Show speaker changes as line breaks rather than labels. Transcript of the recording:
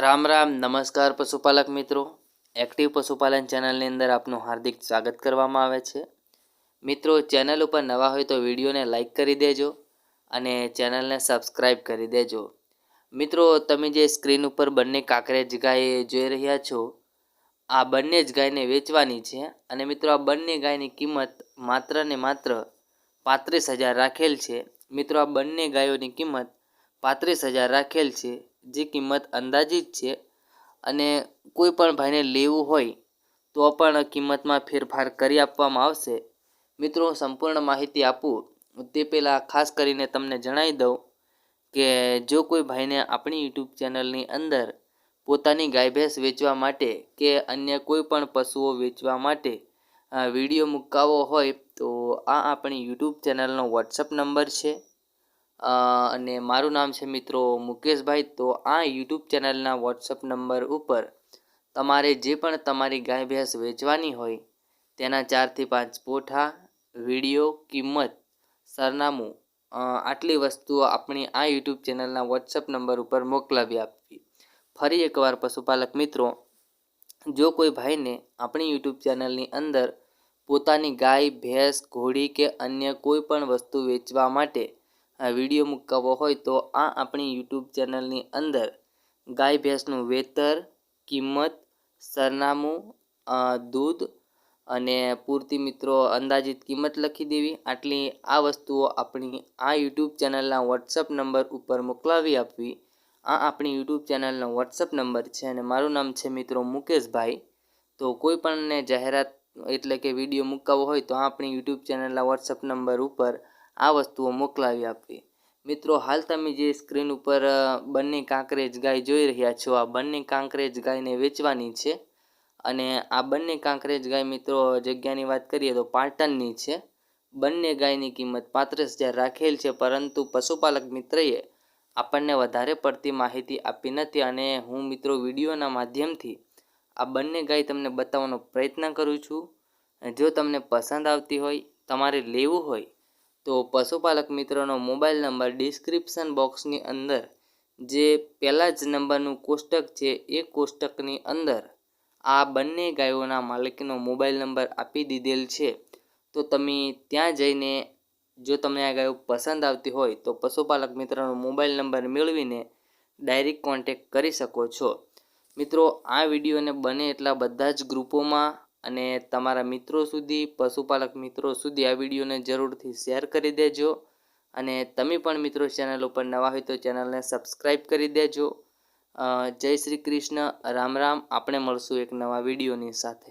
રામ રામ, નમસ્કાર પશુપાલક મિત્રો. એક્ટિવ પશુપાલન ચેનલની અંદર આપનું હાર્દિક સ્વાગત કરવામાં આવે છે. મિત્રો ચેનલ ઉપર નવા હોય તો વિડીયોને લાઇક કરી દેજો અને ચેનલને સબસ્ક્રાઈબ કરી દેજો. મિત્રો, તમે જે સ્ક્રીન ઉપર બંને કાંકરેજ ગાય જોઈ રહ્યા છો, આ બંને જ ગાયને વેચવાની છે અને મિત્રો, આ બંને ગાયની કિંમત માત્ર ને માત્ર પાંત્રીસ હજાર રાખેલ છે. મિત્રો, આ બંને ગાયોની કિંમત પાંત્રીસ હજાર રાખેલ છે. જે કિંમત અંદાજિત છે અને કોઈ પણ ભાઈને લેવું હોય તો પણ કિંમતમાં ફેરફાર કરી આપવામાં આવશે. મિત્રો, સંપૂર્ણ માહિતી આપું. તે પહેલાં ખાસ કરીને તમને જણાવી દઉં કે જો કોઈ ભાઈને આપણી યુટ્યુબ ચેનલની અંદર પોતાની ગાય ભેંસ વેચવા માટે કે અન્ય કોઈ પણ પશુઓ વેચવા માટે વીડિયો મૂકાવો હોય તો આ આપણી યુટ્યુબ ચેનલનો વોટ્સઅપ નંબર છે. અને મારું નામ છે મિત્રો મુકેશભાઈ. તો આ યુટ્યુબ ચેનલના વોટ્સઅપ નંબર ઉપર તમારે જે પણ તમારી ગાય ભેંસ વેચવાની હોય, તેના ચારથી પાંચ પોઠા, વીડિયો, કિંમત, સરનામું આટલી વસ્તુઓ આપણી આ યુટ્યુબ ચેનલના વોટ્સઅપ નંબર ઉપર મોકલાવી આપવી. ફરી એકવાર પશુપાલક મિત્રો, જો કોઈ ભાઈને આપણી યુટ્યુબ ચેનલની અંદર પોતાની ગાય, ભેંસ, ઘોડી કે અન્ય કોઈ પણ વસ્તુ વેચવા માટે વીડિયો મૂકવો હોય તો આ આપણી યુટ્યુબ ચેનલની અંદર ગાય ભેંસનું વેતર, કિંમત, સરનામું દૂધ અને પૂરતી મિત્રો અંદાજિત કિંમત લખી દેવી. આટલી આ વસ્તુઓ આપણી આ યુટ્યુબ ચેનલના વોટ્સઅપ નંબર ઉપર મોકલાવી આપવી. આ આપણી યુટ્યુબ ચેનલનો વોટ્સઅપ નંબર છે અને મારું નામ છે મિત્રો મુકેશભાઈ. તો કોઈ પણને જાહેરાત એટલે કે વીડિયો મૂકાવો હોય તો આપણી યુટ્યુબ ચેનલના વોટ્સઅપ નંબર ઉપર આ વસ્તુઓ મોકલાવી આપવી. મિત્રો, હાલ તમે જે સ્ક્રીન ઉપર બંને કાંકરેજ ગાય જોઈ રહ્યા છો, આ બંને કાંકરેજ ગાયને વેચવાની છે. અને આ બંને કાંકરેજ ગાય મિત્રો, જગ્યાની વાત કરીએ તો પાટણની છે. બંને ગાયની કિંમત પાંત્રીસ હજાર રાખેલ છે, પરંતુ પશુપાલક મિત્રએ આપણને વધારે પડતી માહિતી આપી નથી અને હું મિત્રો વિડીયોના માધ્યમથી આ બંને ગાય તમને બતાવવાનો પ્રયત્ન કરું છું. જો તમને પસંદ આવતી હોય, તમારે લેવું હોય તો પશુપાલક મિત્રોનો મોબાઈલ નંબર ડિસ્ક્રિપ્શન બોક્સની અંદર, જે પહેલાં જ નંબરનું કોષ્ટક છે એ કોષ્ટકની અંદર, આ બંને ગાયોના માલિકનો મોબાઈલ નંબર આપી દીધેલ છે. તો તમે ત્યાં જઈને જો તમને આ ગાયો પસંદ આવતી હોય, તો પશુપાલક મિત્રનો મોબાઈલ નંબર મેળવીને ડાયરેક્ટ કોન્ટેક કરી શકો છો. મિત્રો, આ વિડીયોને બને એટલા બધા જ ગ્રુપોમાં અને તમારા મિત્રો સુધી, પશુપાલક મિત્રો સુધી આ વિડીયોને જરૂરથી શેર કરી દેજો. અને તમે પણ મિત્રો ચેનલ ઉપર નવા હોય તો ચેનલને સબસ્ક્રાઈબ કરી દેજો. જય શ્રી કૃષ્ણ, રામ રામ. આપણે મળશું એક નવા વિડીયોની સાથે.